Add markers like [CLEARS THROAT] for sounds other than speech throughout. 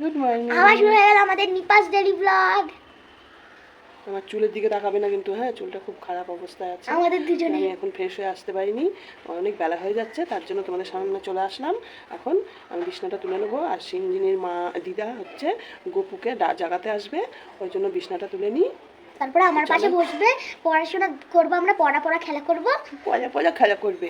Good morning আবার শুরু হয়ে গেল আমাদের নিপাস ডেলি ব্লগ। আমার চুলের দিকে তাকাবে না কিন্তু হ্যাঁ চুলটা খুব খারাপ অবস্থায় আছে। আমাদের দুজনে আমি এখন ফ্রেশ হয়ে আসতে পারিনি। অনেক বেলা হয়ে যাচ্ছে তার জন্য তোমাদের সামনে চলে আসলাম। এখন আমি বিছনাটা তুলে নেব আর সিঞ্জিনীর মা দিদা হচ্ছে গপুকে জাগাতে আসবে। ওই জন্য বিছনাটা তুলে নিই। তারপরে আমার পাশে বসবে পড়াশোনা করব আমরা পড়া পড়া খেলা করব। পজা পজা খেলা করবে।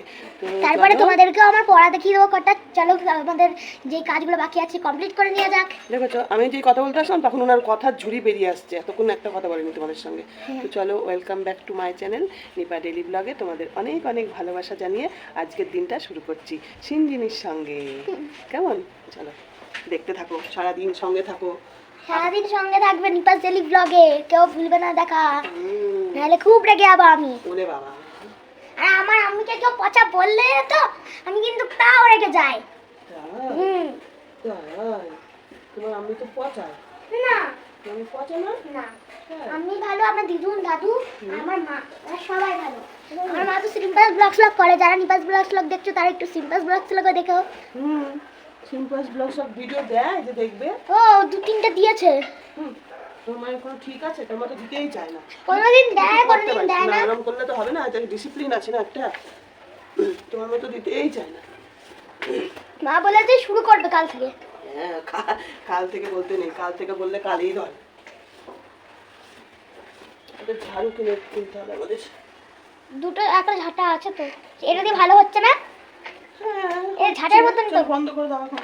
তারপরে চলো। তোমাদেরকেও আমার পড়া দেখিয়ে দেবো কটা। চলো আমাদের যে কাজগুলো বাকি আছে কমপ্লিট করে নেওয়া যাক। দেখেছ আমি যে কথা বলতে আসলাম তখন ওনার কথার ঝুড়ি বেরিয়ে আসছে। এতক্ষণ একটা কথা বলিনি তোমাদের সঙ্গে। তো চলো welcome back to my channel Nipa daily ব্লগে তোমাদের অনেক অনেক ভালোবাসা জানিয়ে আজকের দিনটা শুরু করছি সিনজিনির সঙ্গে। কেমন? চলো দেখতে থাকো সারাদিন সঙ্গে থাকো। সারাদিন সঙ্গে থাকবে নিপাস ডেলি ব্লগে কেউ ভুলবে না দেখা। নাহলে খুব রেগে যাব আমি। ওরে বাবা। আর আমার আম্মিকে কেউ পচা বললে তো আমি কিন্তু তাও রেগে যাই। হুম। তোমার আমি তো পচাই না। আমি পচা না? না। হ্যাঁ। আমি ভালো আমার দিদুন দাদু আমার মা সবাই ভালো। আমার মা তো সিম্পাস ব্লগস ব্লগ করে যারা নিপাস ব্লগ দেখছ তারা একটু সিম্পাস ব্লগস ব্লগ দেখো। হুম। সিম্পাস ব্লগ সব ভিডিও দেয় যে দেখবে। ও দু তিনটে দিয়েছে। হুম তোমার কোনো ঠিক আছে? তোমার তো দিতেই চায় না। কোনোদিন দেয় কোনোদিন দেয় না। আরাম করলে তো হবে না ডিসিপ্লিন আছে না একটা। তোমার মতো দিতেই চায় না। মা বলেছে শুরু করবে কাল থেকে। হ্যাঁ কাল থেকে বলতে নেই কাল থেকে বললে কালই ধর ওদের ঝাড়ু কিনে কিনতে হবে আমাদের। দুটো একটা ঝাঁটা আছে তো। এটা দিয়ে ভালো হচ্ছে না? এ ঝাঁটার মতন তো। বন্ধ করে দাও এখন।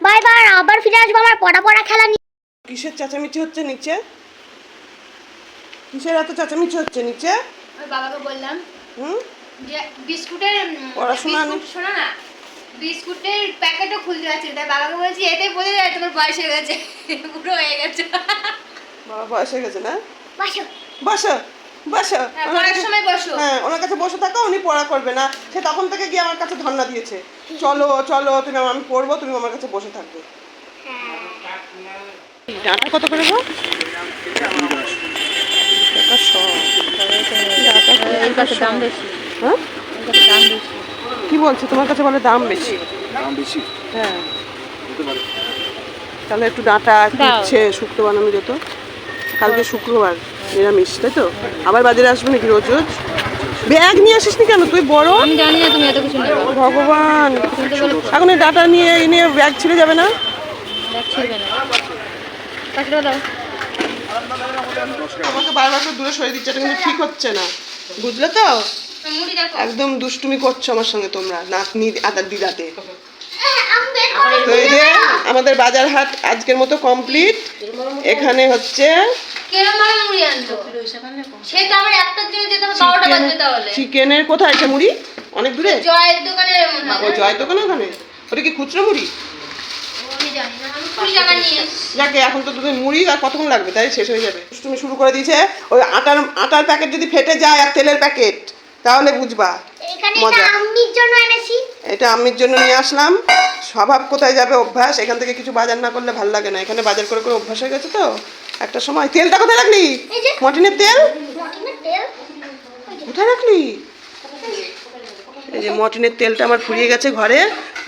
বাই বাই আবার ফিরে আসব আমার পড়া পড়া খেলা নিয়ে। কিসের চেঁচামেচি হচ্ছে নিচে? কিসের এত চেঁচামেচি হচ্ছে নিচে? আমি বাবাকে বললাম হুম? যে বিস্কুটের পড়াশোনা বিস্কুট শোনো না বিস্কুটের প্যাকেটও খুলতে না তাই বাবাকে বলছি এটাই বোঝা যায় তোমার বয়স হয়ে গেছে। [LAUGHS] বুড়ো হয়ে গেছে। বাবা বয়স হয়ে গেছে না? বাসো। বসো। বসো। হ্যাঁ, ওনার পড়ার কাছে- সময় বসো। হ্যাঁ ওনার কাছে বসে থাকো উনি পড়া করবে না। সে তখন থেকে গিয়ে আমার কাছে ধর্ণা দিয়েছে। চলো চলো তুমি আমি পড়ব তুমি আমার কাছে বসে থাকবে। ডাটা কত করে গো? হ্যাঁ? দাম বেশি কি বলছো? তোমার কাছে বলে দাম বেশি। দাম বেশি? হ্যাঁ। তাহলে একটু ডাঁটা। উচ্ছে শুক্তো বানানো যেত। কালকে শুক্রবার নিরামিষ তাই তো? আবার বাজারে আসবে নাকি রোজ রোজ? ব্যাগ নিয়ে আসিস কেন? তুই বড়? আমি জানি না তুমি এত কিছু নেবে ভগবান। এখন এই ডাটা নিয়ে এই নিয়ে ব্যাগ ছিঁড়ে যাবে না? আমাকে বারবার করে দূরে সরিয়ে দিচ্ছে এটা কিন্তু ঠিক হচ্ছে না। বুঝলে তো? একদম দুষ্টুমি করছ আমার সঙ্গে তোমরা নাতনি আদার দিদাতে। তো এই যে আমাদের বাজার হাট আজকের মতো কমপ্লিট। এখানে হচ্ছে চিকেনের কোথায় আছে মুড়ি? অনেক দূরে? জয়ের দোকানে ওখানে? ওটা কি খুচরো মুড়ি। যাকে এখন তো দুধের মুড়ি আর কতক্ষণ লাগবে? তাই শেষ হয়ে যাবে। তুমি শুরু করে দিয়েছে। ওই আটার আটার প্যাকেট যদি ফেটে যায় আর তেলের প্যাকেট। তাহলে বুঝবা মজা। এটা আম্মির জন্য নিয়ে আসলাম। স্বভাব কোথায় যাবে অভ্যাস? এখান থেকে কিছু বাজার না করলে ভালো লাগে না। এখানে বাজার করে করে অভ্যাস হয়ে গেছে তো। একটা সময়। তেলটা কোথায় রাখলি? মটনের তেল? কোথায় রাখলি? এই যে মটনের তেলটা আমার ফুরিয়ে গেছে ঘরে।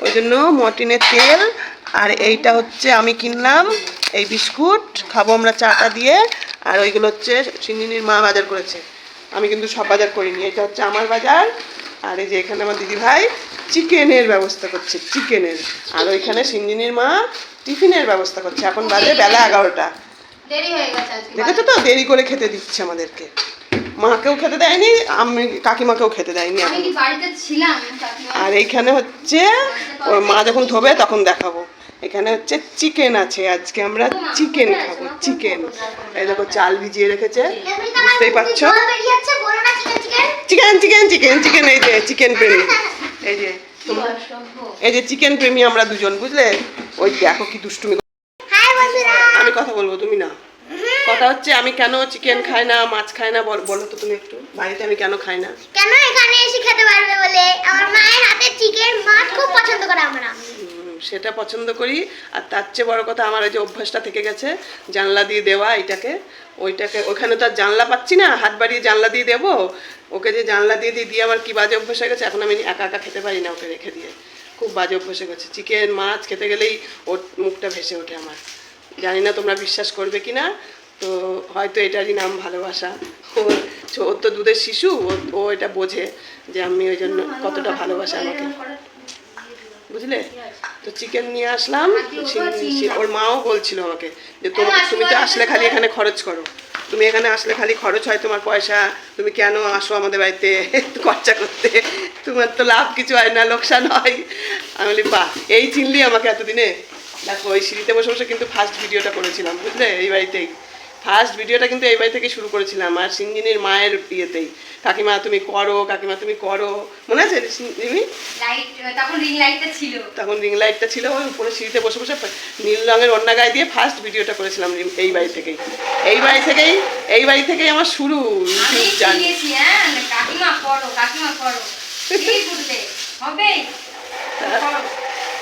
ওই জন্য মটনের তেল। আর এইটা হচ্ছে আমি কিনলাম। এই বিস্কুট। খাব আমরা চাটা দিয়ে। আর ওইগুলো হচ্ছে সিঙ্গিনীর মা বাজার করেছে। আমি কিন্তু সব বাজার করিনি। এটা হচ্ছে আমার বাজার আর এই যে এখানে আমার দিদি ভাই চিকেনের ব্যবস্থা করছে চিকেনের। আর ওইখানে সিঙ্গিনীর মা টিফিনের ব্যবস্থা করছে। এখন বাজে বেলা এগারোটা। দেখেছ তো? দেরি করে খেতে দিচ্ছে আমাদেরকে। মাকেও খেতে দেয়নি আমি কাকিমাকেও খেতে দেয়নি? আর এইখানে হচ্ছে ওর মা যখন ধোবে তখন দেখাবো। এখানে হচ্ছে চিকেন আছে আজকে আমরা চিকেন খাব চিকেন এই দেখো চাল ভিজিয়ে রেখেছে বুঝতেই পারছ? চিকেন চিকেন চিকেন চিকেন এই যে চিকেন প্রেমী। এই যে এই যে চিকেন প্রেমী আমরা দুজন বুঝলে? ওই দেখো কি দুষ্টুমি আমি কথা বলব তুমি না। কথা হচ্ছে আমি কেন চিকেন খাই না মাছ খাই না বল- বলো তো তুমি একটু। বাড়িতে আমি কেন খাই না? কেন এখানে এসে খেতে পারবে বলে? আমার মায়ের হাতে চিকেন মাছ খুব পছন্দ করে আমরা। সেটা পছন্দ করি। আর তার চেয়ে বড় কথা আমার ওই যে অভ্যাসটা থেকে গেছে, জানলা দিয়ে দেওয়া এটাকে। ওইটাকে ওখানে তো আর জানলা পাচ্ছি না, হাত বাড়িয়ে জানলা দিয়ে দেবো। ওকে যে জানলা দিয়ে দিয়ে দিয়ে আমার কি বাজে অভ্যাস হয়ে গেছে, এখন আমি একা একা খেতে পারি না ওকে রেখে দিয়ে। খুব বাজে অভ্যাস হয়ে গেছে। চিকেন, মাছ খেতে গেলেই ওর মুখটা ভেসে ওঠে আমার। জানি না তোমরা বিশ্বাস করবে কি না তো হয়তো এটারই নাম ভালোবাসা। ওর ওর তো দুধের শিশু, ও- ও এটা বোঝে যে আমি ওই জন্য কতটা ভালোবাসা আমাকে। বুঝলে? তো চিকেন নিয়ে আসলাম ওর মাও বলছিল আমাকে যে তুমি তো আসলে খালি এখানে খরচ করো। তুমি এখানে আসলে খালি খরচ হয় তোমার পয়সা। তুমি কেন আসো আমাদের বাড়িতে? [LAUGHS] খরচা করতে। তোমার তো লাভ কিছু হয় না লোকসান হয়। আমি বলি বাহ এই চিনলি আমাকে এতদিনে? দেখো ওই সিঁড়িতে বসে বসে কিন্তু ফার্স্ট ভিডিওটা করেছিলাম বুঝলে? এই বাড়িতেই। ফার্স্ট ভিডিওটা কিন্তু এই বাড়ি থেকে শুরু করেছিলাম আর সিঞ্জিনির মায়ের ইয়েতেই। কাকিমা তুমি করো কাকিমা তুমি করো। মনে আছে তখন রিং লাইটটা ছিল। তখন রিং লাইটটা ছিল ওই উপরে সিঁড়িতে বসে বসে নীল রঙের অন্য গায়ে দিয়ে ফার্স্ট ভিডিওটা করেছিলাম এই- বাড়ি থেকেই। এই বাড়ি থেকেই এই বাড়ি থেকেই আমার শুরু ইউটিউব হ্যাঁ কাকিমা করো কাকিমা করো। হবে?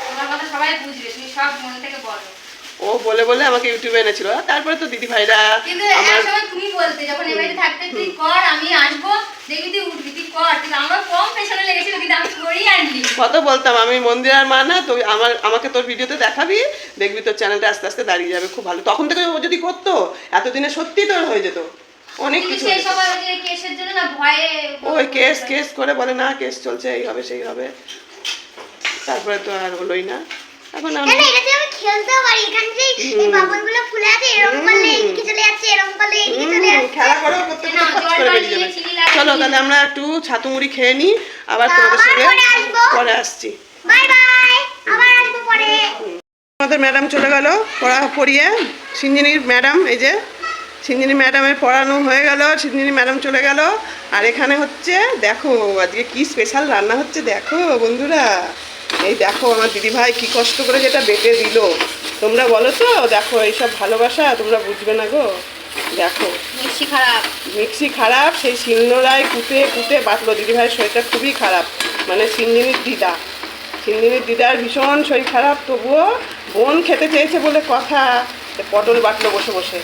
তোমার কথা সবাই বুঝবে তুমি সব মন থেকে বলো। ও বলে বলে আমাকে ইউটিউবে এনেছিল। তারপরে তো দিদি ভাইরা কিন্তু আমার তুমি বলতে যখন এ বাড়িতে থাকতে তুই কর আমি আসব দেখবি তুই উঠবি তুই কর কিন্তু আমার কম পেছনে লেগেছিল কিন্তু আমি করেই আনলি কত বলতাম আমি মন্দিরার মা না তো আমার আমাকে তোর ভিডিওতে দেখাবি দেখবি তোর চ্যানেলটা আস্তে আস্তে দাঁড়িয়ে যাবে খুব ভালো। তখন থেকে ও যদি করতো এতদিনে সত্যি তোর হয়ে যেত। অনেক কিছু ওই কেস কেস করে বলে না কেস চলছে এই হবে সেই হবে। তারপরে তো আর হলোই না। এখন আমি খেলতেও পারি? এখানে যে এই বাবলগুলো ফুলে আছে এরকম করলে এদিকে চলে যাচ্ছে এরকম করলে এদিকে চলে যাচ্ছে। খেলা করতে করতে খচ জল করে টল বেরিয়ে নিয়ে যাবে। চিনি লাগিয়ে চলো তাহলে আমরা একটু ছাতু মুড়ি খেয়ে নিই আবার তোমাদের সঙ্গে পরে পরে আসছি। বাই বাই আবার আসব পরে। আমাদের ম্যাডাম চলে গেল পড়া পড়িয়ে। সিঞ্জিনির ম্যাডাম এই যে সিঞ্জিনি ম্যাডামের পড়ানো হয়ে গেল সিঞ্জিনি ম্যাডাম চলে গেল। আর এখানে হচ্ছে দেখো আজকে কি স্পেশাল রান্না হচ্ছে দেখো বন্ধুরা। এই দেখো আমার দিদিভাই কি কষ্ট করে যেটা বেটে দিল। তোমরা বলো তো দেখো এইসব ভালোবাসা তোমরা বুঝবে না গো। দেখো। মিক্সি খারাপ। মিক্সি খারাপ সেই শিলনোড়ায় কুটে কুটে বাটলো দিদিভাইয়ের শরীরটা খুবই খারাপ। মানে সিঞ্জিনির দিদা। সিঞ্জিনির দিদার ভীষণ শরীর খারাপ তবুও বোন খেতে চেয়েছে বলে কথা। পটল বাটলো বসে বসে।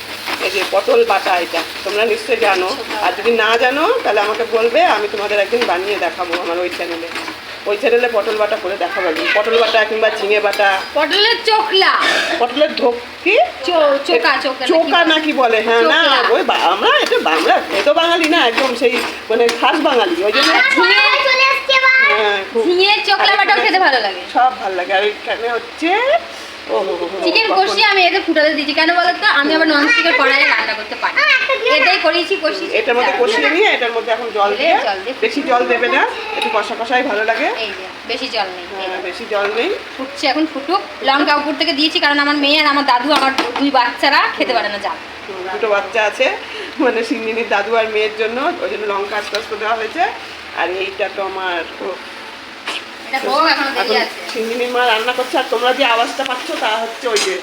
এই যে পটল বাটা এটা তোমরা নিশ্চয়ই জানো। আর যদি না জানো তাহলে আমাকে বলবে আমি তোমাদের একদিন বানিয়ে দেখাবো আমার ওই চ্যানেলে ওই চ্যানেলে পটল বাটা করে দেখাবো পটল বাটা কিংবা ঝিঙে বাটা। পটলের চোখলা। পটলের ধোক কি? চোকা চোকা নাকি? বলে? হ্যাঁ না ওই আমরা এটা বাংলা এত ভেতো বাঙালি না একদম সেই মানে খাস বাঙালি। ওই জন্য হ্যাঁ, চোখলা বাটাও খেতে ভালো লাগে। সব ভালো লাগে। আর ওইখানে হচ্ছে চিকেন কষিয়ে আমি এতে ফুটাতে দিচ্ছি কেন বলো তো আমি আবার নন স্টিকের কড়াইয়ে রান্না করতে পারি। এটাই করিয়েছি কষি। এটার মধ্যে কষিয়ে নিয়ে এটার মধ্যে এখন জল দিয়ে বেশি জল দেবে না একটু কষা কষাই ভালো লাগে। বেশি জল নেই হ্যাঁ, বেশি জল নেই। ফুটছে এখন ফুটুক। লঙ্কা উপর থেকে দিয়েছি কারণ আমার মেয়ে আর আমার দাদু আমার দুই বাচ্চারা খেতে পারে না জাল। দুটো বাচ্চা আছে মানে সিন্দিনির দাদু আর মেয়ের জন্য ওই জন্য লঙ্কা আস্তে আস্তে দেওয়া হয়েছে। আর এইটা তো আমার আছে। মা রান্না করছে আর তোমরা যে আওয়াজটা পাচ্ছ তা হচ্ছে ওই যে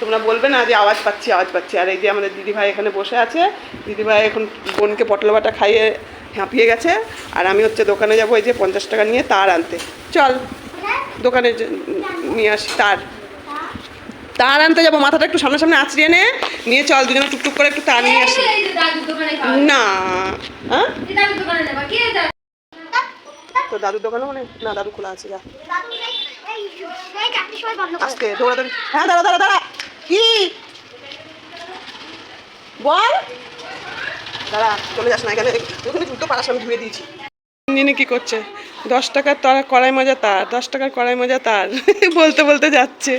তোমরা বলবে না যে আওয়াজ পাচ্ছি আওয়াজ পাচ্ছি। আর এই যে আমাদের দিদিভাই এখানে বসে আছে দিদিভাই এখন বোনকে পটল বাটা খাইয়ে হাঁপিয়ে গেছে। আর আমি হচ্ছে দোকানে যাব এই যে পঞ্চাশ টাকা নিয়ে তার আনতে। চল দোকানে নিয়ে আসি তার। তার আনতে যাব মাথাটা একটু সামনে সামনে আঁচড়িয়ে নে। নিয়ে চল দুজনে টুকটুক করে একটু তার নিয়ে আসি। না হ্যাঁ এই দাদুর দোকানে নেবা কি এটা তো দাদুর দোকানে মানে না দাদু খোলা আছে যা। আস্তে দৌড়াদৌড়ি হ্যাঁ দাঁড়া দাঁড়া দাঁড়া। কি? বল। দাঁড়া চলে যাস না এখানে। ওখানে জুতো পাড়াস আমি ধুয়ে দিয়েছি। ইঞ্জিনে কি করছে? দশ টাকার তরা কড়াই মজা তার দশ টাকার কড়াই মজা তার। [LAUGHS] বলতে বলতে যাচ্ছে।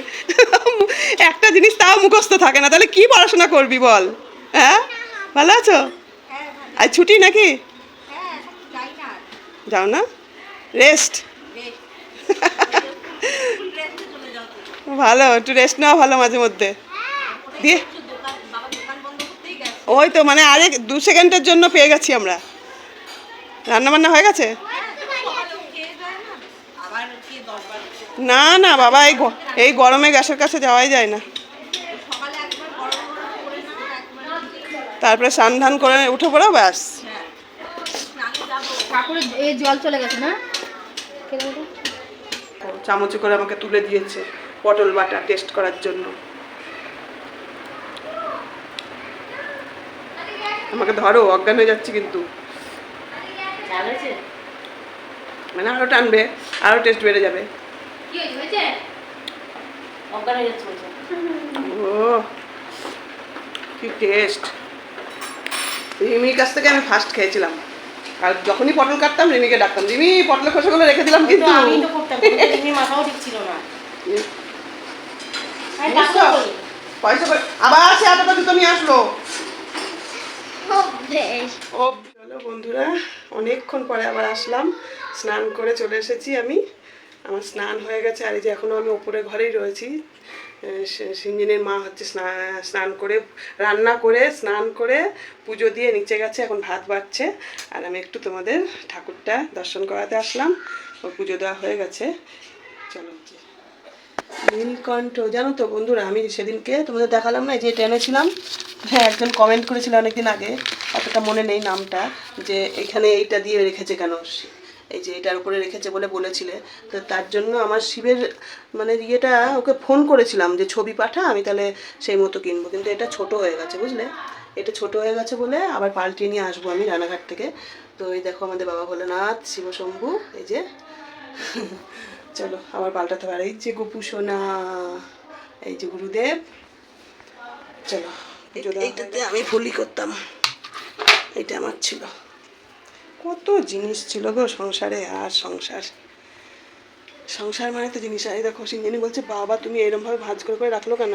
[LAUGHS] একটা জিনিস তাও মুখস্থ থাকে না। তাহলে কি পড়াশোনা করবি বল? হ্যাঁ? ভালো আছো? আর ছুটি নাকি? যাও না? রেস্ট ভালো, একটু রেস্ট নেওয়া ভালো মাঝে মধ্যে। দিয়ে? ওই তো মানে আরেক দু সেকেন্ডের জন্য পেয়ে গেছি আমরা। রান্না বান্না হয়ে গেছে? না না, বাবা, এই এই গরমে গ্যাসের কাছে যাওয়াই যায় না। তারপরে স্নান ধান করে উঠে পড়ো, ব্যাস। ঠাকুরের এই জল চলে গেছে না? চামচে করে আমাকে তুলে দিয়েছে পটল বাটা টেস্ট করার জন্য। আমাকে ধরো অজ্ঞান হয়ে যাচ্ছে কিন্তু। মানে আরও টানবে আরও টেস্ট বেড়ে যাবে। হয়ে ও কি টেস্ট। রিমির কাছ থেকে আমি ফার্স্ট খেয়েছিলাম। আর যখনই পটল কাটতাম রিমিকে ডাকতাম রিমি পটলের খোসাগুলো রেখে দিলাম কিন্তু। আমি তো করতাম রিমি মাথাও ঠিক ছিল না। পয়সা আবার সে আটাটা জুতো নিয়ে আসলো। ও চলো বন্ধুরা অনেকক্ষণ পরে আবার আসলাম। স্নান করে চলে এসেছি আমি। আমার স্নান হয়ে গেছে আর এই যে এখনও আমি ওপরে ঘরেই রয়েছি। সিঞ্জিনের মা হচ্ছে স্নান করে, রান্না করে, স্নান করে, পুজো দিয়ে নিচে গেছে, এখন ভাত বাড়ছে। আর আমি একটু তোমাদের ঠাকুরটা দর্শন করাতে আসলাম। ও পুজো দেওয়া হয়ে গেছে। চলো নীলকণ্ঠ, জানো তো বন্ধুরা, আমি সেদিনকে তোমাদের দেখালাম না যে ট্রেনে ছিলাম। হ্যাঁ একজন কমেন্ট করেছিল অনেকদিন আগে, অতটা মনে নেই নামটা, যে এখানে এইটা দিয়ে রেখেছে কেন? এই যে এটার উপরে রেখেছে বলে বলেছিলে তো তার জন্য আমার শিবের মানে ইয়েটা ওকে ফোন করেছিলাম যে ছবি পাঠা আমি তাহলে সেই মতো কিনবো। কিন্তু এটা ছোট হয়ে গেছে বুঝলে? এটা ছোট হয়ে গেছে বলে আবার পাল্টিয়ে নিয়ে আসব আমি রানাঘাট থেকে। তো এই দেখো আমাদের বাবা ভোলেনাথ শিবশম্ভু এই যে। [LAUGHS] চলো আবার পাল্টাতে পারে এই যে গোপু সোনা এই যে গুরুদেব চলো এইটাতে আমি ফুলি করতাম। এটা আমার ছিল। কত জিনিস ছিল গো সংসারে আর সংসার। সংসার মানে তো জিনিস আর দেখো সিঞ্জানি বলছে, বাবা, তুমি এরমভাবে ভাজ করে করে রাখল কেন?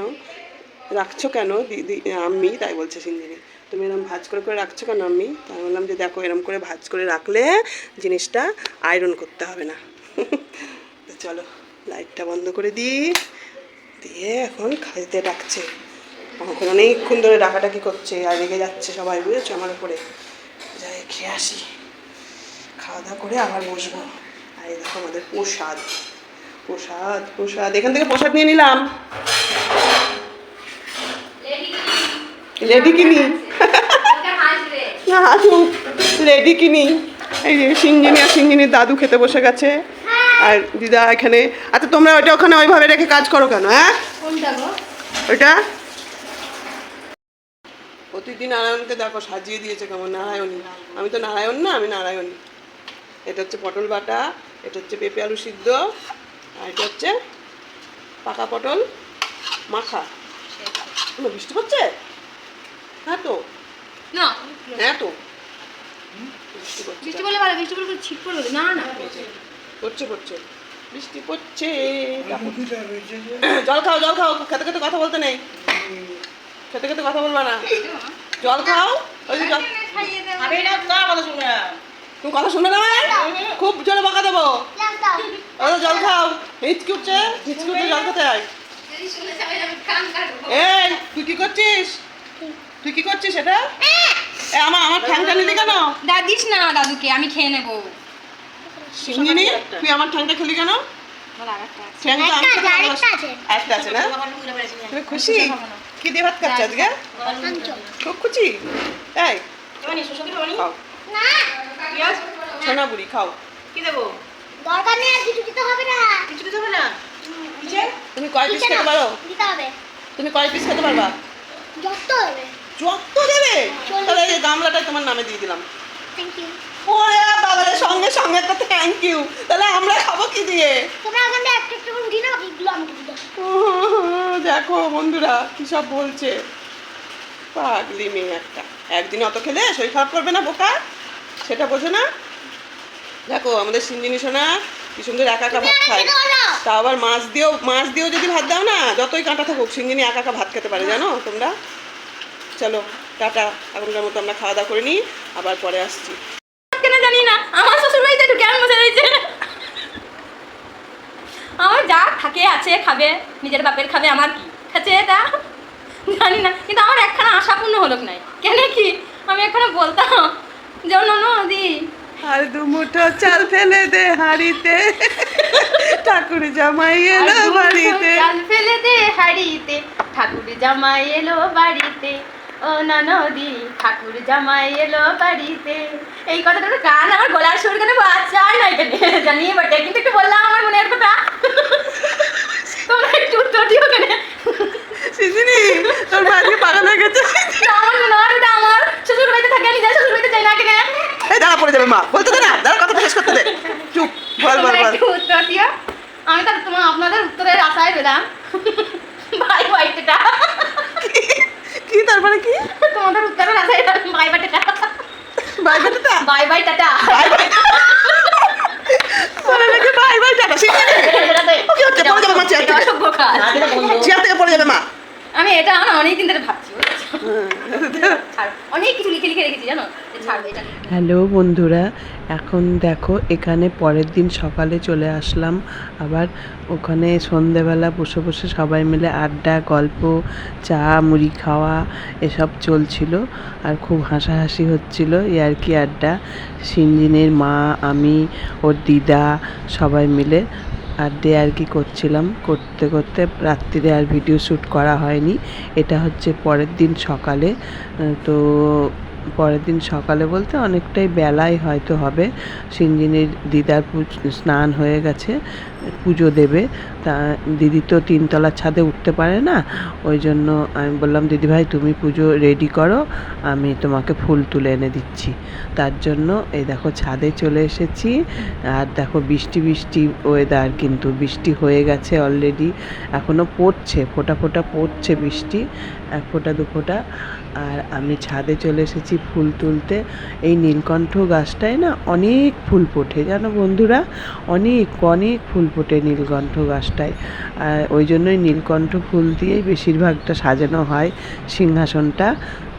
রাখছো কেন? দিদি আমি? তাই বলছে সিঞ্জানি তুমি এরম ভাজ করে করে রাখছো কেন, আমি? তাই বললাম যে, দেখো, এরম করে ভাজ করে রাখলে জিনিসটা আয়রন করতে হবে না। তো চলো, লাইটটা বন্ধ করে দিই। দিয়ে এখন খাইতে ডাকছে। এখন অনেকক্ষণ ধরে ডাকাডাকি করছে, আর রেগে যাচ্ছে সবাই, বুঝেছ? আমার উপরে। যাই, খেয়ে আসি। খাওয়া দাওয়া করে আবার বসবো। আর এই দেখো আমাদের প্রসাদ। প্রসাদ প্রসাদ। এখান থেকে প্রসাদ নিয়ে নিলাম। রেডি কিনি না আসুক রেডি কিনি এই যে সিঞ্জিনি আর সিঞ্জিনির দাদু খেতে বসে গেছে। আর দিদা এখানে আচ্ছা তোমরা ওইটা ওখানে ওইভাবে রেখে কাজ করো কেন হ্যাঁ? ওইটা? প্রতিদিন নারায়ণকে দেখো সাজিয়ে দিয়েছে কেমন নারায়ণী। আমি তো নারায়ণ না আমি নারায়ণী। এটা হচ্ছে পটল বাটা এটা হচ্ছে পেঁপে আলু সিদ্ধ আর এটা হচ্ছে পাকা পটল মাখা। বৃষ্টি পড়ছে হ্যাঁ তো। না। হ্যাঁ তো। বৃষ্টি পড়ছে। বৃষ্টি ভালো ছিট পড়বে না না। পড়ছে পড়ছে। বৃষ্টি পড়ছে। [COUGHS] জল খাও জল খাও। খেতে খেতে কথা বলতে নেই। খেতে খেতে কথা বলবা না। জল খাও। ওই জল আমি না কথা শুনে তুমি কথা শুনে না খুব জোরে বকা দেবো। জল খাও। হিচকি উঠছে হিচকি জল খেতে কাটবো। এই তুই কি করছিস? তুই কি করছিস এটা এ! আমার আমার ঠ্যাংটা নিলি কেন? দাদিস না দাদুকে আমি খেয়ে নেব। সিঞ্জিনি তুই আমার ঠ্যাংটা খেলি কেন? একটা আছে, ভালোবাসি। আরেকটা আছে। একটা আছে না? তুমি খুশি? কি দিয়ে ভাত খাচ্ছ আজকে? খুব খুশি? এই। না সোনা বুড়ি খাও দরকার নেই আর কিছু দিতে হবে না। তুমি কয় পিস খেতে পারো? দিতে হবে। তুমি কয় পিস খেতে পারবা? যত হবে যত দেবে? তাহলে এই গামলাটাই তোমার নামে দিয়ে দিলাম। থ্যাংক ইউ ওরে বাবারে সঙ্গে সঙ্গে তো থ্যাংক ইউ তাহলে আমরা খাব কি দিয়ে? তোমরা ওখান একটা একটা করে দিন আমাকে দিতে দেখো বন্ধুরা কি সব বলছে। পাগলি মেয়ে একটা। একদিন অত খেলে শরীর খারাপ করবে না বোকা? সেটা বোঝো না। দেখো আমাদের সিঞ্জিনি সোনা কি সুন্দর একা একা ভাত খায়। তা আবার মাছ দিয়েও মাছ দিয়েও যদি ভাত দাও না যতই কাঁটা থাকুক সিঞ্জিনি একা একা ভাত খেতে পারে জানো তোমরা? চলো টাটা এখনকার মতো আমরা খাওয়া দাওয়া করে নিই আবার পরে আসছি। কেন জানি না আমার শ্বশুর বাড়িতে একটু কেমন বসে রয়েছে আমার যা থাকে আছে খাবে নিজের বাপের খাবে আমার কি খাচ্ছে এটা জানি না কিন্তু আমার একখানা আশা পূর্ণ হলো নাই? কেন কি? আমি এখানে বলতাম। জানো না দি আর দু মুঠো চাল ফেলে দে হাড়িতে। ঠাকুর জামাই এলো বাড়িতে। চাল ফেলে দে হাড়িতে। ঠাকুর জামাই এলো বাড়িতে। ও না ননদি ঠাকুর জামাই এলো বাড়িতে। এই কথাটা তো গান আমার গলার সুর কেন বাচ্চা আর না এখানে। জানি বাট কিন্তু একটু বললাম আমার মনের কথা তোমরা একটু উত্তর দিও কেন সিজিনি তোর বাড়ি পাগল হয়ে আমার নয় এটা আমার। শ্বশুর বাড়িতে থাকে আমি যাই শ্বশুর বাড়িতে যাই না কেন এই দাঁড়া পড়ে যাবে মা। বলতে দে না দাঁড়া কথা শেষ করতে দে। চুপ বল বল বল। আমি তো তোমার আপনাদের উত্তরের আশায় পেলাম। ভাই ভাই কি তারপরে কি? তোমাদের উত্তরের আশায় ভাই ভাই টেটা। বাই ভাই টেটা। বাই ভাই টেটা। ভাই ভাই বলে নাকি [LAUGHS] কি হচ্ছে? পড়ে যাবে মা চেয়ার থেকে পড়ে যাবে মা। আমি এটা না অনেক দিন ধরে ভাবছি অনেক কিছু লিখে লিখে রেখেছি জানো? হ্যালো বন্ধুরা এখন দেখো এখানে পরের দিন সকালে চলে আসলাম। আবার ওখানে সন্ধেবেলা বসে বসে সবাই মিলে আড্ডা গল্প চা মুড়ি খাওয়া এসব চলছিল। আর খুব হাসাহাসি হচ্ছিল ইয়ার্কি আড্ডা। সিনজিনের মা আমি ওর দিদা সবাই মিলে আড্ডে আর কি করছিলাম, করতে করতে রাত্রিরে আর ভিডিও শ্যুট করা হয়নি। এটা হচ্ছে পরের দিন সকালে। তো পরের দিন সকালে বলতে অনেকটাই বেলায় হয়তো হবে। সিঞ্জিনির দিদার স্নান হয়ে গেছে। পুজো দেবে। তা দিদি তো তিনতলার ছাদে উঠতে পারে না। ওই জন্য আমি বললাম দিদিভাই তুমি পুজো রেডি করো, আমি তোমাকে ফুল তুলে এনে দিচ্ছি। তার জন্য এই দেখো ছাদে চলে এসেছি। আর দেখো বৃষ্টি বৃষ্টি ওয়েদার কিন্তু বৃষ্টি হয়ে গেছে অলরেডি এখনও পড়ছে, ফোটা ফোটা পড়ছে বৃষ্টি, এক ফোঁটা, দু ফোঁটা। আর আমি ছাদে চলে এসেছি ফুল তুলতে। এই নীলকণ্ঠ গাছটায় না অনেক ফুল ফোটে, জানো বন্ধুরা? অনেক অনেক ফুল ফোটে নীলকণ্ঠ গাছটায়। ওই জন্যই নীলকণ্ঠ ফুল দিয়েই বেশিরভাগটা সাজানো হয় সিংহাসনটা।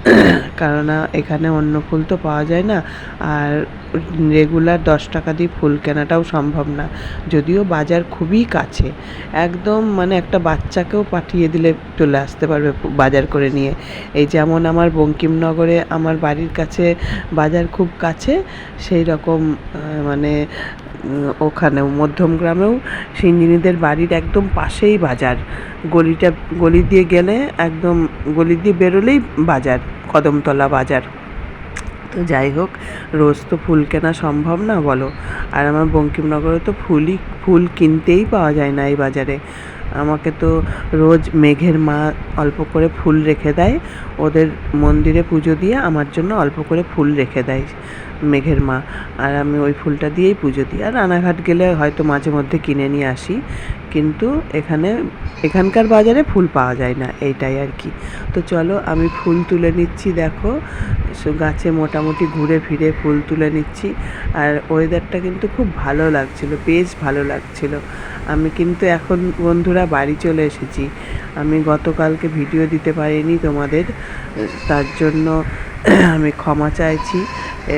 [CLEARS THROAT] কেননা এখানে অন্য ফুল তো পাওয়া যায় না। আর রেগুলার দশ টাকা দিয়ে ফুল কেনাটাও সম্ভব না। যদিও বাজার খুবই কাছে। একদম মানে একটা বাচ্চাকেও পাঠিয়ে দিলে চলে আসতে পারবে বাজার করে নিয়ে। এই যেমন আমার বঙ্কিমনগরে আমার বাড়ির কাছে বাজার খুব কাছে, সেই রকম মানে ওখানেও মধ্যম গ্রামেও সিঞ্জিনীদের বাড়ির একদম পাশেই বাজার। গলিটা, গলি দিয়ে গেলে একদম গলি দিয়ে বেরোলেই বাজার, কদমতলা বাজার। তো যাই হোক, রোজ তো ফুল কেনা সম্ভব না বলো। আর আমার বঙ্কিমনগরে তো ফুলই, ফুল কিনতেই পাওয়া যায় না এই বাজারে। আমাকে তো রোজ মেঘের মা অল্প করে ফুল রেখে দেয়। ওদের মন্দিরে পুজো দিয়ে আমার জন্য অল্প করে ফুল রেখে দেয় মেঘের মা। আর আমি ওই ফুলটা দিয়েই পুজো দিই। আর রানাঘাট গেলে হয়তো মাঝে মধ্যে কিনে নিয়ে আসি। কিন্তু এখানে, এখানকার বাজারে ফুল পাওয়া যায় না, এইটাই আর কি। তো চলো আমি ফুল তুলে নিচ্ছি, দেখো। গাছে মোটামুটি ঘুরে ফিরে ফুল তুলে নিচ্ছি। আর ওয়েদারটা কিন্তু খুব ভালো লাগছিল, বেশ ভালো লাগছিল। আমি কিন্তু এখন বন্ধুরা বাড়ি চলে এসেছি। আমি গতকালকে ভিডিও দিতে পারিনি তোমাদের, তার জন্য [CLEARS THROAT] আমি ক্ষমা চাইছি।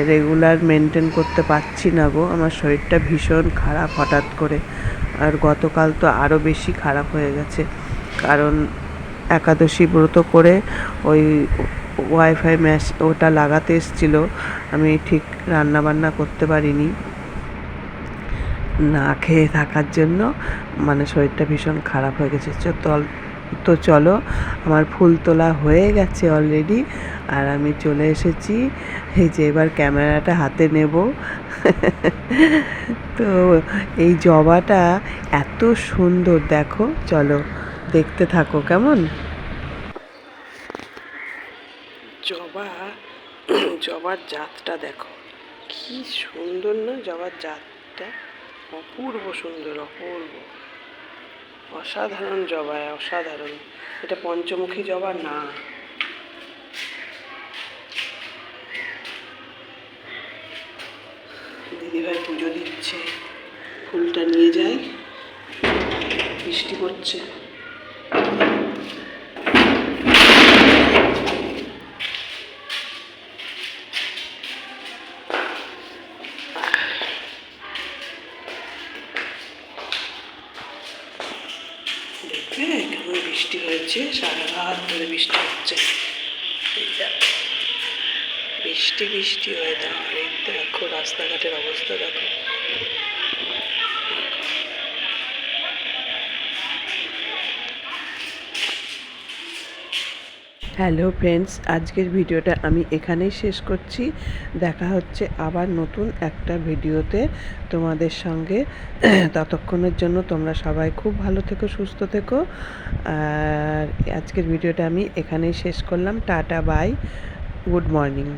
রেগুলার মেনটেন করতে পারছি না গো, আমার শরীরটা ভীষণ খারাপ হঠাৎ করে। আর গতকাল তো আরও বেশি খারাপ হয়ে গেছে। কারণ একাদশী ব্রত করে ওই ওয়াইফাই ম্যাশ, ওটা লাগাতে এসেছিল। আমি ঠিক রান্না বান্না করতে পারিনি। না খেয়ে থাকার জন্য মানে শরীরটা ভীষণ খারাপ হয়ে গেছে। তল তো চলো, আমার ফুল তোলা হয়ে গেছে অলরেডি আর আমি চলে এসেছি। এই যে এবার ক্যামেরাটা হাতে নেব। [LAUGHS] তো এই জবাটা এত সুন্দর, দেখো, চলো, দেখতে থাকো কেমন? জবা, জবার জাতটা দেখো, কি সুন্দর না জবার জাতটা? অপূর্ব সুন্দর, অপূর্ব। অসাধারণ জবা অসাধারণ। এটা পঞ্চমুখী জবা? না। দিদিভাই পুজো দিচ্ছে, ফুলটা নিয়ে যায়, বৃষ্টি পড়ছে। দেখবে কেমন বৃষ্টি হয়েছে, সারা রাত ধরে বৃষ্টি হচ্ছে। বৃষ্টি বৃষ্টি হয়ে দাঁড়িয়ে দেখো, রাস্তাঘাটের অবস্থা দেখো। হ্যালো ফ্রেন্ডস, আজকের ভিডিওটা আমি এখানেই শেষ করছি। দেখা হচ্ছে আবার নতুন একটা ভিডিওতে তোমাদের সঙ্গে। [CLEARS THROAT] ততক্ষণের জন্য তোমরা সবাই খুব ভালো থেকো, সুস্থ থেকো। আর আজকের ভিডিওটা আমি এখানেই শেষ করলাম। Tata, bye. Good morning.